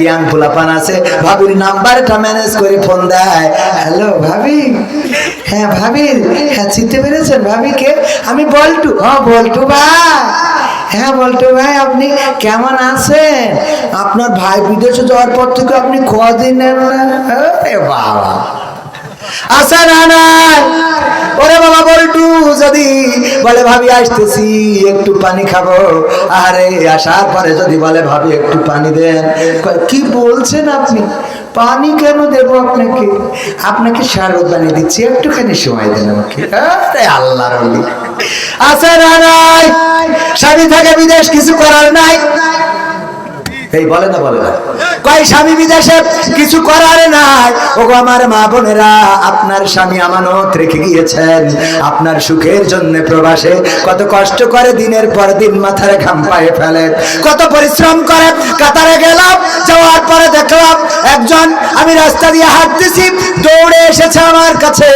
Young ফুলাপান আছে। ভাবির নাম্বারটা ম্যানেজ করে ফোন দেয়। হ্যালো ভাবি? হ্যাঁ ভাবি। হ্যাঁ চিনতে পেরেছেন ভাবিকে? আমি বল্টু। হ্যাঁ বল্টু ভাই। হ্যাঁ বলটু ভাই, আপনি কেমন আছেন? আপনার ভাই বিদেশে যাওয়ার পর থেকে আপনি খোঁজ দিন বাবা। আসা না নাই? ওরে বাবা, বল্টু, যদি বলে, ভাবি, আসতেছি, একটু পানি খাব। আরে আসার পরে যদি বলে, ভাবি, একটু পানি দেন। কি বলছেন আপনি? পানি কেন দেবো আপনাকে? আপনাকে সারদ বানিয়ে দিচ্ছি, একটুখানি সময় দেন আমাকে। আরে আল্লাহর অলি না নাই? স্বামী থাকে বিদেশ, কিছু করার নাই? এই, বলে না বলে না। কয় স্বামী বিদেশে? কিছু করার নাই। ও আমার মা বোনেরা, আপনার স্বামী আমানত রেখে গিয়েছেন। আপনার সুখের জন্য প্রবাসে কত কষ্ট করে দিনের পর দিন মাথার ঘাম পায়ে ফেলে। কত পরিশ্রম করে কাতারে গেলাম, যাওয়ার পরে দেখলাম একজন, আমি রাস্তা দিয়ে হাঁটতেছি, দৌড়ে এসেছে আমার কাছে।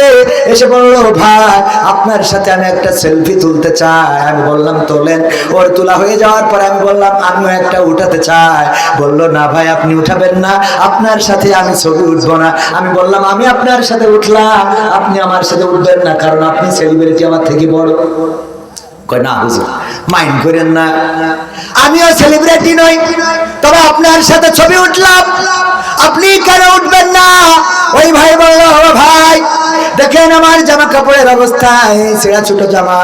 এসে বলল, ভাই, আপনার সাথে আমি একটা সেলফি তুলতে চাই। আমি বললাম, তোলেন। ওর তোলা হয়ে যাওয়ার পরে আমি বললাম, আমিও একটা উঠাতে চাই। বলল, না ভাই, আপনি উঠাবেন না, আপনার সাথে আমি ছবি উঠবো না। আমি বললাম, আমি আপনার সাথে উঠলাম, আপনি আমার সাথে উঠবেন না, কারণ আপনি সেলিব্রিটি আমার থেকে বড়। সেলিব্রিটি নই, তবে আপনার সাথে ছবি উঠলাম। আপনি কেন উঠবেন না? ওই ভাই দেখেন আমার জামা কাপড়ের অবস্থা ছেঁড়া ছোট জামা,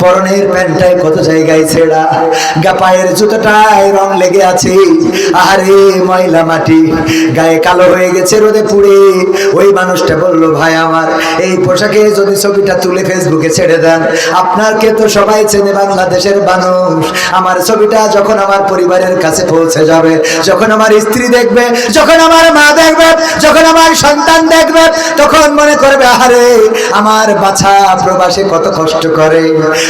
পরনের প্যান্টটায় কত জায়গায় ছেঁড়া গা পায়ের জুতোটায় রং লেগে আছে। আরে ময়লা মাটি, গায়ে কালো হয়ে গেছে রোদে পুড়ে। ওই মানুষটা বলল, ভাই আমার, এই পোশাকে যদি ছবিটা তুলে ফেসবুকে ছেড়ে দেন, আপনাকে তো সবাই চেনে বাংলাদেশের মানুষ। আমার ছবিটা যখন আমার পরিবারের কাছে পৌঁছে যাবে, যখন আমার স্ত্রী দেখবে, যখন আমার মা দেখবে, যখন আমার সন্তান দেখবে তখন মনে করবে আরে আমার বাছা প্রবাসে কত কষ্ট করে।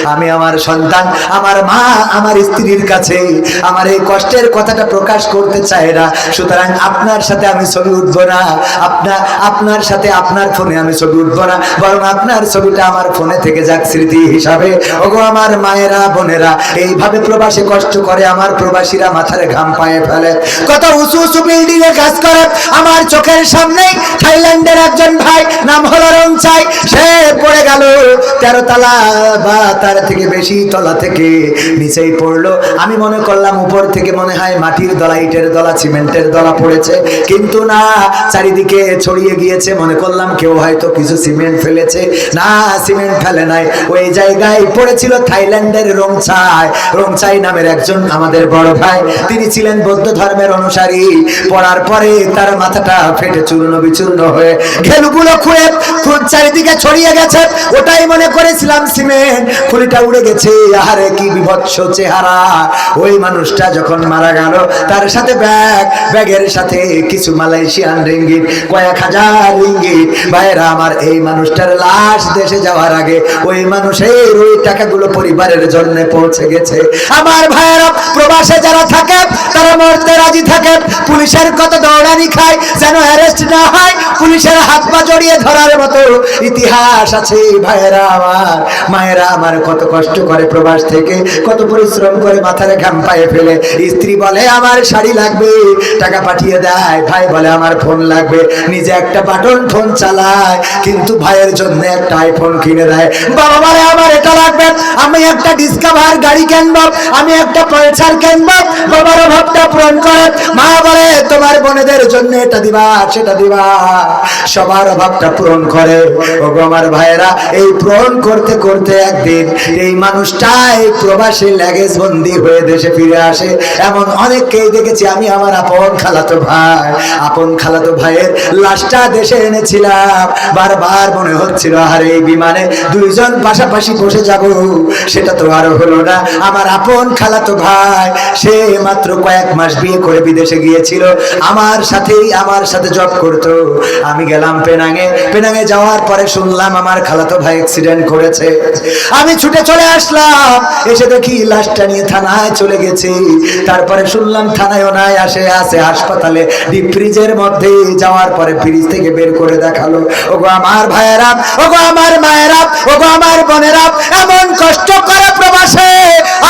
আমি আমার সন্তান, আমার মা, আমার স্ত্রীর কাছে আমার এই কষ্টের কথাটা প্রকাশ করতে চাই না। সুতরাং আপনার সাথে আমি ছবি উঠবো না। আপনার আপনার সাথে আপনার ফোনে আমি ছবি উঠবো না। বরং আপনার ছবিটা আমার ফোনে থেকে যাক স্মৃতি হিসাবে। ওগো আমার মায়েরা, বোনেরা, এইভাবে প্রবাসে কষ্ট করে আমার প্রবাসীরা মাথার ঘাম পায়ে ফেলে। কত উঁচু উঁচু বিল্ডিং এ কাজ করে। আমার চোখের সামনেই থাইল্যান্ডের একজন নাম হলো রংচাই সে পড়ে গেল তেরো তলা বা তার থেকে বেশি তলা থেকে নিচেই পড়ল। আমি মনে করলাম উপর থেকে মনে হয় মাটির দলা, ইটের দলা, সিমেন্টের দলা পড়েছে। কিন্তু না, চারিদিকে ছড়িয়ে গিয়েছে। মনে করলাম কেউ হয়তো কিছু সিমেন্ট ফেলেছে। না, সিমেন্ট ফেলে নাই। ওই জায়গায় পড়েছিল থাইল্যান্ডের রংচাই রংচাই নামের একজন আমাদের বড় ভাই। তিনি ছিলেন বৌদ্ধ ধর্মের অনুসারী। পড়ার পরে তার মাথাটা ফেটে চূর্ণ বিচূর্ণ হয়ে ঘেলুগুলো খুঁড়ে খুব চারিদিকে ছড়িয়ে গেছে। ওটাই মনে করেছিলাম সিমেন্ট। খুলিটা উড়ে গেছে। আহারে কি বিভৎস চেহারা। ওই মানুষটা যখন মারা গেল, তার সাথে ব্যাগ, ব্যাগের সাথে কিছু মালয়েশিয়ান রিঙ্গিত, কয়েক হাজার রিঙ্গিত। ভাইরা আমার এই মানুষটার লাশ দেশে যাওয়ার আগে ওই মানুষের ওই টাকাগুলো পরিবারের জন্য পৌঁছে গেছে। আমার ভাইয়েরা, প্রবাসে যারা থাকে, তারা মরতে রাজি থাকে। পুলিশের কত দৌড়ানি খায়, যেন অ্যারেস্ট না হয়, পুলিশের হাত পা জড়িয়ে ধরার মতো ইতিহাস আছে ভাইয়েরা আমার। মায়েরা আমার কত কষ্ট করে প্রবাস থেকে, কত পরিশ্রম করে মাথার ঘাম পায়ে ফেলে। স্ত্রী বলে, আমার শাড়ি লাগবে, টাকা পাঠিয়ে দেয়। ভাই বলে, আমার ফোন লাগবে। নিজে একটা বাটন ফোন চালায়, কিন্তু ভাইয়ের জন্য একটা আইফোন কিনে দেয়। বাবা বলে, আমার এটা লাগবে, আমি একটা ডিসকাভার গাড়ি কিনবো, আমি একটা পালসার কিনবো। বাবার অভাবটা পূরণ করে। মা বলে, তোমার বোনেদের জন্য এটা দিবা, সেটা দিবা। সবার অভাবটা পূরণ করে। ওগো আমার ভাইয়েরা, এই পূরণ করতে করতে একদিন এই মানুষটাই প্রবাসী ল্যাগেজ বন্দি হয়ে দেশে ফিরে আসে। এমন অনেককেই দেখেছি আমি, আমার আপন খালাতো ভাই। আপন খালাতো ভাইয়ের লাশটা দেশে এনেছিলাম। বারবার মনে হচ্ছিল, আর এই বিমানে দুইজন পাশাপাশি বসে যাব, সেটা তো আরও হলো না। আমার আপন খালাতো ভাই, সে মাত্র কয়েক মাস বিয়ে করে বিদেশে গিয়েছিল। আমার সাথেই, আমার সাথে জব করতো। আমি গেলাম পেনাঙে পেনাঙে যাওয়ার পরে শুনলাম আমার খালাতো ভাই অ্যাক্সিডেন্ট করেছে। আমি ছুটে চলে আসলাম, এসে দেখি লাশটা নিয়ে থানায় চলে গেছি। তারপরে শুনলাম থানায়ও নাই আসে আসে হাসপাতালে ডিপ ফ্রিজের মধ্যে যাওয়ার পরে ফ্রিজ থেকে বের করে দেখাল। ওগো আমার ভাইয়েরা, ওগো আমার মায়েরা, ওগো আমার বোনেরা, এমন কষ্ট করে প্রবাসে,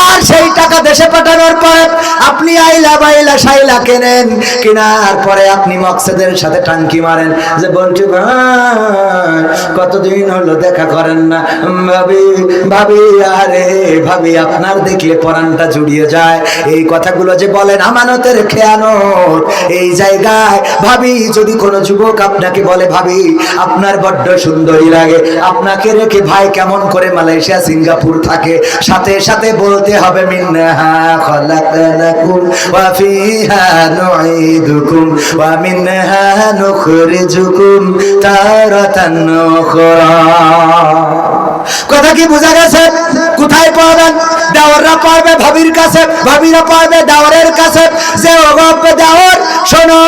আর সেই টাকা দেশে পাঠানোর পর আপনি আইলা বাইলা সাইলা কেনেন, কেনার পরে আপনি মকসেদের সাথে টাঙ্কি মারেন। যে বলছি ভাই, কতদিন হলো দেখা করেন না? ভাবি ভাবি, আরে ভাবি, আপনার দেখলে পরানটা জুড়িয়ে যায়। এই কথাগুলো যে বলেন আমানতের খেয়ানত। এই জায়গায় ভাবি, যদি কোনো যুবক আপনাকে বলে, ভাবি, আপনার বড্ড সুন্দরী লাগে। আপনাকে রেখে ভাই কেমন করে মালয়েশিয়া, সিঙ্গাপুর থাকে? সাথে সাথে বলতে হবে মিন্নাহা খলাকনাকুম কথা কি বোঝা গেছে? কোথায় পাবেন? দাওয়াররা পাবে ভাবির কাছে, ভাবিরা পাবে দেওয়ারের কাছে। যে অভাব দাওয়ার শোনো,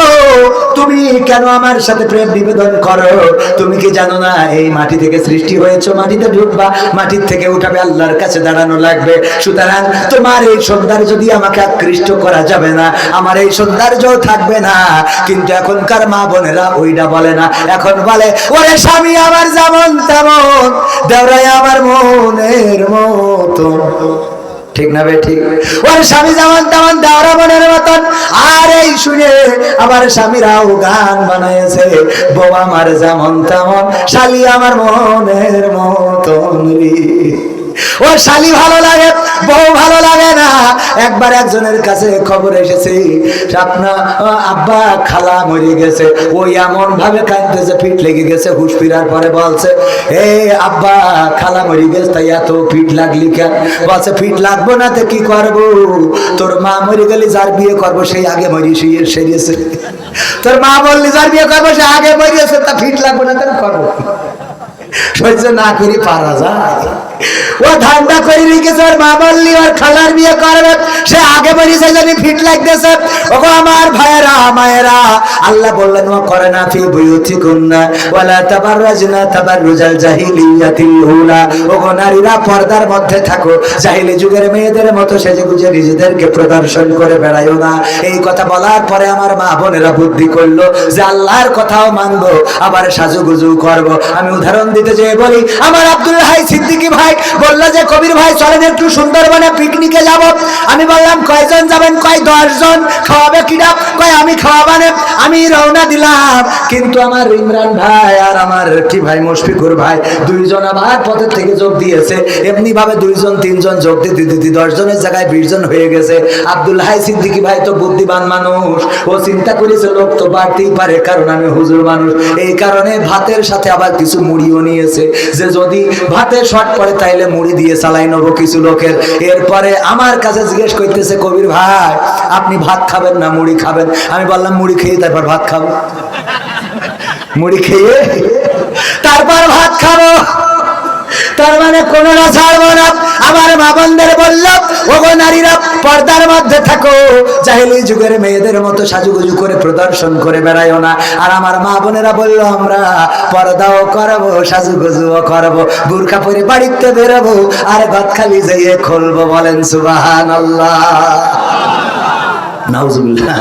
তুমি কেন আমার সাথে প্রেম নিবেদন করো? তুমি কি জানো না এই মাটি থেকে সৃষ্টি হয়েছে, মাটিতে ঢুকবা মাটির থেকে উঠাবে, আল্লাহর কাছে দাঁড়ানো লাগবে। সুতরাং তোমার এই সৌন্দর্য যদি আমাকে আকৃষ্ট করা যাবে না, আমার এই সৌন্দর্য থাকবে না। কিন্তু এখনকার মা বোনেরা ওইটা বলে না। এখন বলে, ওরে স্বামী, আমার যেমন তেমন, দেওরাই আমার মনের মতো। ঠিক না বে, ঠিক? ওর স্বামী যেমন তেমন দেওরা মনের মতন। আর এই শুনে আমার স্বামীরাও গান বানাইছে, বউ আমার যেমন তেমন, শালি আমার মনের মতন রে। ও শালি ভালো লাগে, বউ ভালো লাগে না। একবার একজনের কাছে খবর এসেছে আপনার আব্বা খালা মরে গেছে। ওই এমন ভাবে কাঁদতেছে, পিঠ লেগে গেছে, হুশ ফিরার পরে বলছে, এ আব্বা খালা মরে গেছে, তাই এত পিঠ লাগলি কেন? বলছে, পিঠ লাগবো না তো কি করব? তোর মা মরে গেলে যার বিয়ে করব সেই আগে মরি শুয়ে সেরিয়েছে তোর মা বললি, যার বিয়ে করব, সে আগে মরিয়েছে তা ফিট লাগবো না তার করব সহ্য না করি পারা যায়। ও ধান্দা করে রেখেছে ওর মা বললি ওর খালার বিয়ে করবে। সে আগে ফিট লাগতেছে। ওগো আমার ভাইয়েরা, মায়েরা, আল্লাহ বললেন, ও করে না ফি ওয়ালা ওগো নারীরা পর্দার মধ্যে থাকো, জাহিলি যুগের মেয়েদের মতো সেজে গুজে নিজেদেরকে প্রদর্শন করে বেড়াইও না। এই কথা বলার পরে আমার মা বোনেরা বুদ্ধি করল যে আল্লাহর কথাও মানবো, আবার সাজুগুজু করব। আমি উদাহরণ দিতে যেয়ে বলি, আমার আব্দুল হাই সিদ্দিকী ভাই বলল যে, কবির ভাই, চলেন একটু সুন্দরবনে পিকনিকে যাব। আমি বললাম, কয়জন যাবেন? কয় দশ জন খাওয়াবে কিনা কয়, আমি খাওয়াবানে। আমি রওনা দিলাম। কিন্তু আমার ইমরান ভাই আর আমার কি ভাই, মুশফিকুর ভাই, দুইজন আবার পথের থেকে যোগ দিয়েছে। এমনি ভাবে দুইজন, তিনজন যোগ দিতে দিতে দশ জনের জায়গায় বিশ জন হয়ে গেছে। আব্দুল হাই সিদ্দিকী ভাই তো বুদ্ধিমান মানুষ। ও চিন্তা করেছে, লোক তো বাড়তেই পারে, কারণ আমি হুজুর মানুষ। এই কারণে ভাতের সাথে আবার কিছু মুড়িও নিয়েছে। যে যদি ভাতের শর্ট পড়ে তাইলে মুড়ি দিয়ে চালাই নেব কিছু লোকের। এরপরে আমার কাছে জিজ্ঞেস করতেছে, কবির ভাই, আপনি ভাত খাবেন না, মুড়ি খাবেন? আমি বললাম, মুড়ি খেয়ে তারপর ভাত খাব। মুড়ি খেয়ে তারপর ভাত খাব। তার মানে কোনটা ছাড়বো না। আমার মা বোনদের বলল ওগো নারীরা, পর্দার মধ্যে থাকো। জাহেলি যুগের মেয়েদের মতো সাজুগুজু করে প্রদর্শন করে বেড়াইও না। আর আমার মা বোনেরা বলল, আমরা পর্দাও করব, সাজুগুজুও করব, বুরখা পরে বাড়িতে বেরোবো, আর গদখালি যাইয়ে খুলবো। বলেন সুবাহান আল্লাহ নাউজুবিল্লাহ,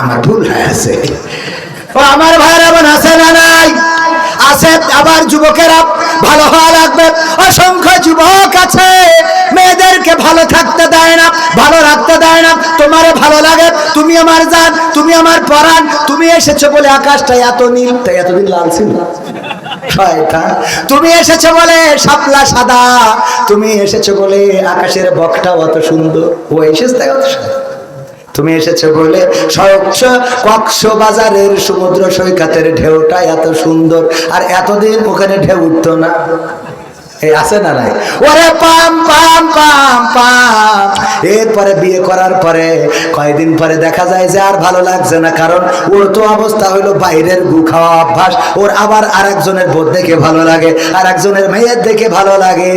আমার ভুল হয়েছে ও আমার ভাইরা বোন, আছে না নাই? আছে, আবার যুবকেরা ভালো হওয়া লাগবে। অসংখ্য যুবক আছে, মেয়েদেরকে ভালো থাকতে দেয় না, ভালো রাখতে দেয় না। তোমার ভালো লাগে, তুমি আমার জান, তুমি আমার পরাণ, তুমি এসেছ বলে আকাশটা এত নীল তাই এতদিন লাল ছিল। তুমি এসেছ বলে শাপলা সাদা, তুমি এসেছ বলে আকাশের বকটা অত সুন্দর। ও এসেছে তাই অত সুন্দর। তুমি এসেছ বলে কক্সবাজারের সমুদ্র সৈকতের ঢেউটা এত সুন্দর, আর এতদিন ওখানে ঢেউ উঠতো না। না নাই? ওরে পাম পাম পাম পাম। এরপরে বিয়ে করার পরে কয়েকদিন পরে দেখা যায় যে আর ভালো লাগছে না, কারণ ওর তো অবস্থা হইল বাইরের গু খাওয়া অভ্যাস। ওর আবার আরেকজনের বোধ দেখে ভালো লাগে আর একজনের মেয়ের দেখে ভালো লাগে।